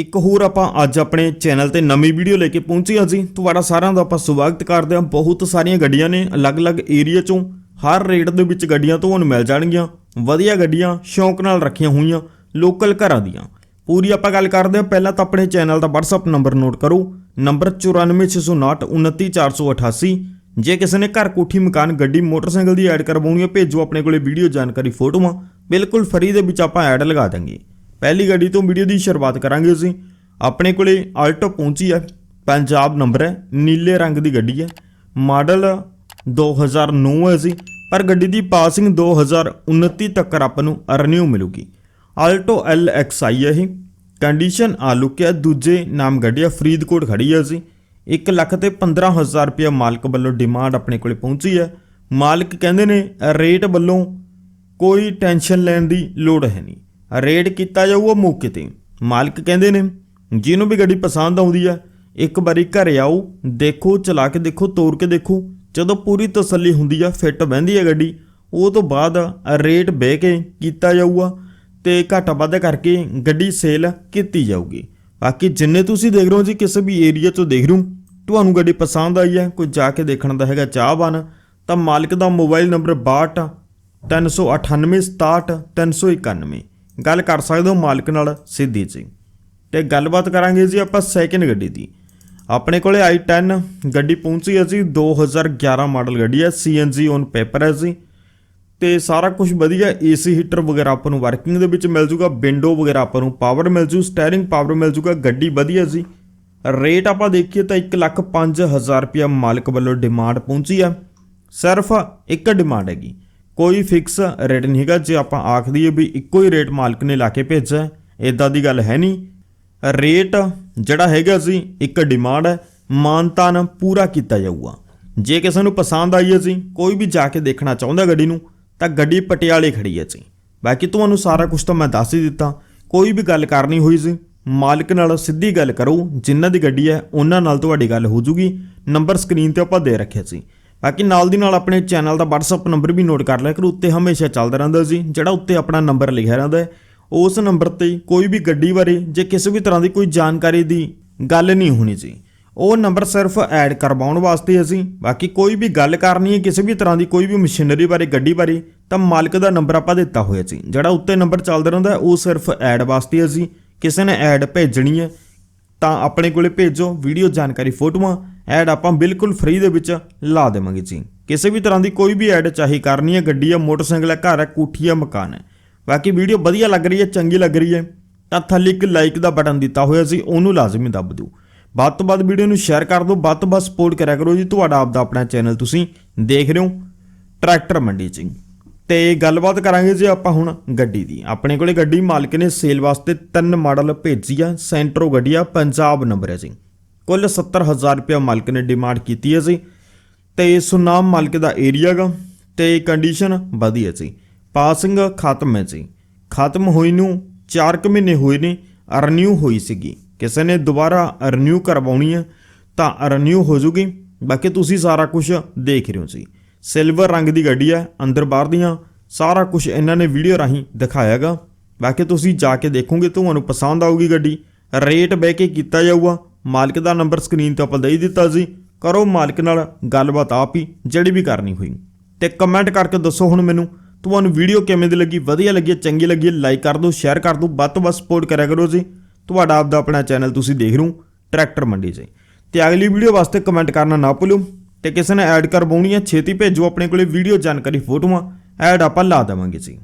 ਇੱਕ ਹੋਰ ਆਪਾਂ ਅੱਜ ਆਪਣੇ ਚੈਨਲ ਤੇ ਨਵੀਂ ਵੀਡੀਓ ਲੈ ਕੇ ਪਹੁੰਚੇ ਹਾਂ ਜੀ। ਤੁਹਾਡਾ ਸਾਰਿਆਂ ਦਾ ਆਪਾਂ ਸਵਾਗਤ ਕਰਦੇ ਹਾਂ। ਬਹੁਤ ਸਾਰੀਆਂ ਗੱਡੀਆਂ ਨੇ ਅਲੱਗ-ਅਲੱਗ ਏਰੀਆ ਚੋਂ। ਹਰ ਰੇਟ ਦੇ ਵਿੱਚ ਗੱਡੀਆਂ ਤੁਹਾਨੂੰ ਮਿਲ ਜਾਣਗੀਆਂ। ਵਧੀਆ ਗੱਡੀਆਂ, ਸ਼ੌਂਕ ਨਾਲ ਰੱਖੀਆਂ ਹੋਈਆਂ ਲੋਕਲ ਘਰਾਂ ਦੀਆਂ। ਪੂਰੀ ਆਪਾਂ ਗੱਲ ਕਰਦੇ ਹਾਂ। ਪਹਿਲਾਂ ਤਾਂ ਆਪਣੇ ਚੈਨਲ ਦਾ WhatsApp ਨੰਬਰ ਨੋਟ ਕਰੋ। ਨੰਬਰ 9469299488 ਜੇ ਕਿਸੇ ਨੇ ਘਰ ਕੋਠੀ, ਮਕਾਨ, ਗੱਡੀ, ਮੋਟਰਸਾਈਕਲ ਦੀ ਐਡ ਕਰਵਾਉਣੀ ਹੈ, ਭੇਜੋ ਆਪਣੇ ਕੋਲੇ ਵੀਡੀਓ ਜਾਣਕਾਰੀ ਫੋਟੋਆਂ। ਬਿਲਕੁਲ ਫਰੀ ਦੇ ਵਿੱਚ ਆਪਾਂ ਐਡ ਲਗਾ ਦਾਂਗੇ ਪਹਿਲੀ ਗੱਡੀ ਤੋਂ ਵੀਡੀਓ ਦੀ ਸ਼ੁਰੂਆਤ ਕਰਾਂਗੇ ਅਸੀਂ। ਆਪਣੇ ਕੋਲੇ ਆਲਟੋ ਪਹੁੰਚੀ ਹੈ ਪੰਜਾਬ ਨੰਬਰ ਹੈ। ਨੀਲੇ ਰੰਗ ਦੀ ਗੱਡੀ ਹੈ। ਮਾਡਲ 2009 ਹੈ ਜੀ। ਪਰ ਗੱਡੀ ਦੀ ਪਾਸਿੰਗ 2029 ਤੱਕ ਆਪਾਂ ਨੂੰ ਰਿਨਿਊ ਮਿਲੂਗੀ। ਆਲਟੋ LXI ਹੈ ਇਹ। ਕੰਡੀਸ਼ਨ ਆ ਲੁਕਿਆ। ਦੂਜੇ ਨਾਮ ਗੱਡੀ ਹੈ ਫਰੀਦਕੋਟ ਖੜੀ ਹੈ ਜੀ। 1 ਲੱਖ ਤੇ 15000 ਰੁਪਏ ਮਾਲਕ ਵੱਲੋਂ ਡਿਮਾਂਡ ਆਪਣੇ ਕੋਲੇ ਪਹੁੰਚੀ ਹੈ। ਮਾਲਕ ਕਹਿੰਦੇ ਨੇ ਰੇਟ ਵੱਲੋਂ ਕੋਈ ਟੈਨਸ਼ਨ ਲੈਣ ਦੀ ਲੋੜ ਹੈ ਨਹੀਂ। ਰੇਟ ਕੀਤਾ ਜਾਊਗਾ ਮੌਕੇ ਤੇ। ਮਾਲਕ ਕਹਿੰਦੇ ਨੇ, ਜਿਹਨੂੰ ਵੀ ਗੱਡੀ ਪਸੰਦ ਆਉਂਦੀ ਹੈ ਇੱਕ ਵਾਰੀ ਘਰੇ ਆਓ, ਦੇਖੋ, ਚਲਾ ਕੇ ਦੇਖੋ ਤੋੜ ਕੇ ਦੇਖੋ। ਜਦੋਂ ਪੂਰੀ ਤਸੱਲੀ ਹੁੰਦੀ ਆ, ਫਿੱਟ ਬਹਿੰਦੀ ਹੈ ਗੱਡੀ, ਉਹ ਤੋਂ ਬਾਅਦ ਰੇਟ ਬਹਿ ਕੇ ਕੀਤਾ ਜਾਊਗਾ ਤੇ ਘਾਟਾ ਵਾਧਾ ਕਰਕੇ ਗੱਡੀ ਸੇਲ ਕੀਤੀ ਜਾਊਗੀ। ਬਾਕੀ ਜਿੰਨੇ ਤੁਸੀਂ ਦੇਖ ਰਹੇ ਹੋ ਜੀ, ਕਿਸੇ ਵੀ ਏਰੀਆ ਤੋਂ ਦੇਖ ਰਹੇ ਹੋ, ਤੁਹਾਨੂੰ ਗੱਡੀ ਪਸੰਦ ਆਈ ਹੈ ਕੋਈ ਜਾ ਕੇ ਦੇਖਣ ਦਾ ਹੈਗਾ ਚਾਹਵਾਨ, ਤਾਂ ਮਾਲਕ ਦਾ ਮੋਬਾਈਲ ਨੰਬਰ 62 398 67 391 ਗੱਲ ਕਰ ਸਕਦੇ ਹੋ ਮਾਲਕ ਨਾਲ ਸਿੱਧੀ ਜੀ। ਤੇ ਗੱਲਬਾਤ ਕਰਾਂਗੇ ਜੀ ਆਪਾਂ ਸੈਕਿੰਡ ਗੱਡੀ ਦੀ। ਆਪਣੇ ਕੋਲੇ i10 ਗੱਡੀ ਪਹੁੰਚੀ ਹੈ ਜੀ 2011 ਮਾਡਲ ਗੱਡੀ ਹੈ CNG ਔਨ ਪੇਪਰ ਹੈ ਜੀ। ਤੇ ਸਾਰਾ ਕੁਝ ਵਧੀਆ ਏਸੀ ਹੀਟਰ ਵਗੈਰਾ ਆਪਾਂ ਨੂੰ ਵਰਕਿੰਗ ਦੇ ਵਿੱਚ ਮਿਲ ਜੂਗਾ ਵਿੰਡੋ ਵਗੈਰਾ ਆਪਾਂ ਨੂੰ ਪਾਵਰ ਮਿਲ ਜੂ ਸਟੀਅਰਿੰਗ ਪਾਵਰ ਮਿਲ ਜੂਗਾ, ਗੱਡੀ ਵਧੀਆ ਜੀ। ਰੇਟ ਆਪਾਂ ਦੇਖੀਏ ਤਾਂ 1 ਲੱਖ 5000 ਰੁਪਇਆ ਮਾਲਕ ਵੱਲੋਂ ਡਿਮਾਂਡ ਪਹੁੰਚੀ ਆ। ਸਿਰਫ ਇੱਕ ਡਿਮਾਂਡ ਹੈਗੀ। ਕੋਈ ਫਿਕਸ ਰੇਟ ਨਹੀਂ ਹੈਗਾ। ਜੇ ਆਪਾਂ ਆਖ ਦਈਏ ਵੀ ਇੱਕੋ ਹੀ ਰੇਟ ਮਾਲਕ ਨੇ ਲਾ ਕੇ ਭੇਜਿਆ ਇਦਾਂ ਦੀ ਗੱਲ ਹੈ ਨਹੀਂ। ਰੇਟ ਜਿਹੜਾ ਹੈਗਾ ਸੀ ਇੱਕ ਡਿਮਾਂਡ ਹੈ ਮਾਨਤਾਨ ਪੂਰਾ ਕੀਤਾ ਜਾਊਗਾ। ਜੇ ਕਿਸੇ ਨੂੰ ਪਸੰਦ ਆਈ ਹੈ ਜੀ, ਕੋਈ ਵੀ ਜਾ ਕੇ ਦੇਖਣਾ ਚਾਹੁੰਦਾ ਗੱਡੀ ਨੂੰ, ਤਾਂ ਗੱਡੀ ਪਟਿਆਲੇ ਖੜੀ ਹੈ ਜੀ। ਬਾਕੀ ਤੁਹਾਨੂੰ ਸਾਰਾ ਕੁਝ ਤਾਂ ਮੈਂ ਦੱਸ ਹੀ ਦਿੱਤਾ। ਕੋਈ ਵੀ ਗੱਲ ਕਰਨੀ ਹੋਈ ਸੀ ਮਾਲਕ ਨਾਲ ਸਿੱਧੀ ਗੱਲ ਕਰੋ। ਜਿਨ੍ਹਾਂ ਦੀ ਗੱਡੀ ਹੈ, ਉਹਨਾਂ ਨਾਲ ਤੁਹਾਡੀ ਗੱਲ ਹੋ ਜੂਗੀ। ਨੰਬਰ ਸਕਰੀਨ ਤੇ ਆਪਾਂ ਦੇ ਰੱਖਿਆ ਸੀ ਬਾਕੀ ਨਾਲ ਦੀ ਨਾਲ ਆਪਣੇ ਚੈਨਲ ਦਾ WhatsApp ਨੰਬਰ ਵੀ ਨੋਟ ਕਰ ਲਿਆ ਕਰੋ, ਉੱਤੇ ਹਮੇਸ਼ਾ ਚੱਲਦਾ ਰਹਿੰਦਾ ਸੀ, ਜਿਹੜਾ ਉੱਤੇ ਆਪਣਾ ਨੰਬਰ ਲਿਖਿਆ ਰਹਿੰਦਾ ਹੈ। ਉਸ ਨੰਬਰ ਤੇ ਕੋਈ ਵੀ ਗੱਡੀ ਬਾਰੇ ਜੇ ਕਿਸੇ ਵੀ ਤਰ੍ਹਾਂ ਦੀ ਕੋਈ ਜਾਣਕਾਰੀ ਦੀ ਗੱਲ ਨਹੀਂ ਹੋਣੀ ਸੀ। ਉਹ ਨੰਬਰ ਸਿਰਫ ਐਡ ਕਰਵਾਉਣ ਵਾਸਤੇ ਅਸੀਂ ਬਾਕੀ ਕੋਈ ਵੀ ਗੱਲ ਕਰਨੀ ਹੈ, ਕਿਸੇ ਵੀ ਤਰ੍ਹਾਂ ਦੀ ਕੋਈ ਵੀ ਮਸ਼ੀਨਰੀ ਬਾਰੇ, ਗੱਡੀ ਬਾਰੇ, ਤਾਂ ਮਾਲਕ ਦਾ ਨੰਬਰ ਆਪਾਂ ਦਿੱਤਾ ਹੋਇਆ ਸੀ। ਜਿਹੜਾ ਉੱਤੇ ਨੰਬਰ ਚੱਲਦਾ ਰਹਿੰਦਾ ਉਹ ਸਿਰਫ ਐਡ ਵਾਸਤੇ ਅਸੀਂ ਕਿਸੇ ਨੇ ਐਡ ਭੇਜਣੀ ਹੈ ਤਾਂ ਆਪਣੇ ਕੋਲੇ ਭੇਜੋ ਵੀਡੀਓ ਜਾਣਕਾਰੀ ਫੋਟੋਆਂ। ਐਡ ਆਪਾਂ ਬਿਲਕੁਲ ਫ੍ਰੀ ਦੇ ਵਿੱਚ ਲਾ ਦੇਵਾਂਗੇ ਜੀ। ਕਿਸੇ ਵੀ ਤਰ੍ਹਾਂ ਦੀ ਕੋਈ ਵੀ ਐਡ, ਚਾਹੀ ਕਰਨੀ ਹੈ ਗੱਡੀ ਆ ਮੋਟਰਸਾਈਕਲ ਹੈ, ਘਰ ਹੈ, ਕੋਠੀ ਆ ਮਕਾਨ ਹੈ। ਬਾਕੀ ਵੀਡੀਓ ਵਧੀਆ ਲੱਗ ਰਹੀ ਹੈ, ਚੰਗੀ ਲੱਗ ਰਹੀ ਹੈ, ਤਾਂ ਥੱਲੇ ਇੱਕ ਲਾਈਕ ਦਾ ਬਟਨ ਦਿੱਤਾ ਹੋਇਆ ਸੀ, ਉਹਨੂੰ ਲਾਜ਼ਮੀ ਦੱਬ ਦਿਓ। ਵੱਧ ਤੋਂ ਵੱਧ ਵੀਡੀਓ ਨੂੰ ਸ਼ੇਅਰ ਕਰ ਦਿਓ, ਵੱਧ ਤੋਂ ਵੱਧ ਸਪੋਰਟ ਕਰਿਆ ਕਰੋ ਜੀ, ਤੁਹਾਡਾ ਆਪਦਾ ਆਪਣਾ ਚੈਨਲ ਤੁਸੀਂ ਦੇਖ ਰਹੇ ਹੋ, ਟਰੈਕਟਰ ਮੰਡੀ 'ਚ। ਤੇ ਗੱਲਬਾਤ ਕਰਾਂਗੇ ਜੇ ਆਪਾਂ ਹੁਣ ਗੱਡੀ ਦੀ। ਆਪਣੇ ਕੋਲੇ ਗੱਡੀ ਮਾਲਕ ਨੇ ਸੇਲ ਵਾਸਤੇ ਤਿੰਨ ਮਾਡਲ ਭੇਜੀ ਆ, ਸੈਂਟਰੋ ਗੱਡੀ ਆ, ਪੰਜਾਬ ਨੰਬਰ ਹੈ ਜੀ। ਕੁੱਲ 70000 ਰੁਪਏ ਮਾਲਕ ਨੇ ਡਿਮਾਂਡ ਕੀਤੀ ਹੈ ਜੀ। ਤੇ ਸੁਨਾਮ ਮਾਲਕ ਦਾ ਏਰੀਆ ਗਾ ਤੇ ਕੰਡੀਸ਼ਨ ਵਧੀਆ ਜੀ। ਪਾਸਿੰਗ ਖਤਮ ਹੈ ਜੀ। ਖਤਮ ਹੋਈ ਨੂੰ 4 ਕੁ ਮਹੀਨੇ ਹੋਏ ਨੇ ਰੀਨਿਊ ਹੋਈ ਸੀਗੀ। ਕਿਸੇ ਨੇ ਦੁਬਾਰਾ ਰੀਨਿਊ ਕਰਵਾਉਣੀ ਹੈ ਤਾਂ ਰੀਨਿਊ ਹੋ ਜੂਗੀ। ਬਾਕੀ ਤੁਸੀਂ ਸਾਰਾ ਕੁਝ ਦੇਖ ਰਹੇ ਹੋ ਜੀ। ਸਿਲਵਰ ਰੰਗ ਦੀ ਗੱਡੀ ਹੈ ਅੰਦਰ ਬਾਹਰ ਦੀਆਂ। ਸਾਰਾ ਕੁਝ ਇਹਨਾਂ ਨੇ ਵੀਡੀਓ ਰਾਹੀਂ ਦਿਖਾਇਆਗਾ। ਬਾਕੀ ਤੁਸੀਂ ਜਾ ਕੇ ਦੇਖੋਗੇ, ਤੁਹਾਨੂੰ ਪਸੰਦ ਆਊਗੀ ਗੱਡੀ। ਰੇਟ ਬਹਿ ਕੇ ਕੀਤਾ ਜਾਊਗਾ। ਮਾਲਕ ਦਾ ਨੰਬਰ ਸਕਰੀਨ ਤੇ ਆਪਾਂ ਦੇ ਦਿੱਤਾ ਸੀ। ਕਰੋ ਮਾਲਕ ਨਾਲ ਗੱਲਬਾਤ ਆਪ ਹੀ, ਜਿਹੜੀ ਵੀ ਕਰਨੀ ਹੋਈ। ਤੇ ਕਮੈਂਟ ਕਰਕੇ ਦੱਸੋ ਹੁਣ ਮੈਨੂੰ, ਤੁਹਾਨੂੰ ਵੀਡੀਓ ਕਿਵੇਂ ਦੀ ਲੱਗੀ? ਵਧੀਆ ਲੱਗੀ, ਚੰਗੀ ਲੱਗੀ ਲਾਈਕ ਕਰ ਦਿਓ ਸ਼ੇਅਰ ਕਰ ਦਿਓ, ਵੱਧ ਤੋਂ ਵੱਧ ਸਪੋਰਟ ਕਰਿਆ ਕਰੋ ਜੀ। ਤੁਹਾਡਾ ਆਪਦਾ ਆਪਣਾ ਚੈਨਲ ਤੁਸੀਂ ਦੇਖ ਰਹੇ ਹੋ ਟਰੈਕਟਰ ਮੰਡੀ ਜੀ ਤੇ ਅਗਲੀ ਵੀਡੀਓ ਵਾਸਤੇ ਕਮੈਂਟ ਕਰਨਾ ਨਾ ਭੁੱਲਿਓ। ਤੇ ਕਿਸੇ ਨੇ ਐਡ ਕਰਵਾਉਣੀ ਹੈ, ਛੇਤੀ ਭੇਜੋ, ਆਪਣੇ ਕੋਲੇ ਵੀਡੀਓ ਜਾਣਕਾਰੀ ਫੋਟੋਆਂ, ਐਡ ਆਪਾਂ ਲਾ ਦੇਵਾਂਗੇ ਜੀ।